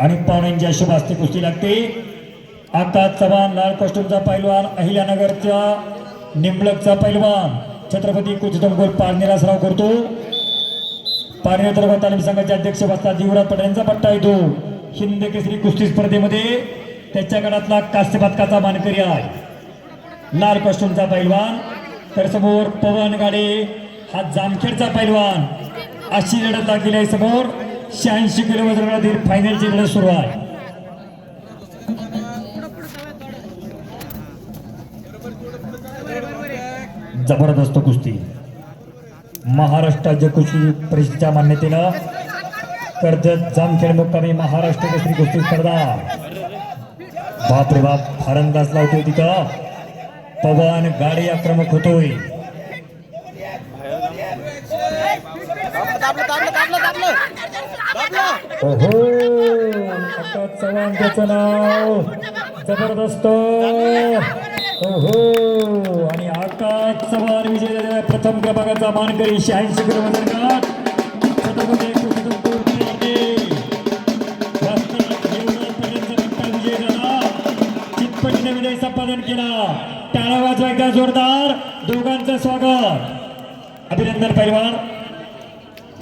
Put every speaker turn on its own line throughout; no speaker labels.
आणि पाहुण्यांच्या शुभ हस्ते कुस्ती लागते. आता चव्हाण लाल कॉस्ट्युमचा पैलवान अहिल्यानगरचा निंबळकचा पैलवान. छत्रपती कुचितम गोल पारनेरा सराव करतो. पारनेर तालुका तालीम संघाचे अध्यक्ष बसतात युवराज पटेल यांचा पट्टा येतो हिंद केसरी कुस्ती स्पर्धेमध्ये त्याच्या गडातला कास्य पदकाचा मानकरी आहे. लाल कष्टूमचा पैलवान. तर समोर पवन गाडे हा जामखेडचा पैलवान. अशी लढत लागलेली आहे समोर. शहाऐंशी किलोमीटर वजनातील फायनलची लढत सुरू आहे. जबरदस्त कुस्ती. महाराष्ट्र राज्य कुस्ती परिषदेच्या मान्यतेनं कर्जत जामखेड मुक्कामी महाराष्ट्र कुस्ती कुस्ती स्पर्धा. बाप रे बाप फरंदाज लावतोय तिथं. पवन गाडी आक्रमक होतोय. ओहो आता चव्हाण त्याचं नाव जबरदस्त. ओहो आणि आकाश चव्हाण विजय झालेला प्रथम क्रमांकाचा मानकरी शहाऐंशी किलो वजन गट छत्रपती कुस्तीपूर पेडणे. वास्तव एवढा पर्यंत मोठा विजय झाला. चितपटीने विजय संपादन केला. टाळा वाजवायचा जोरदार. दोघांचं स्वागत. अभिनंदन पैलवान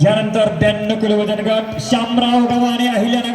यानंतर ब्याण्णव किलो वजन गट श्यामराव गव्हाणे अहिल्यानगर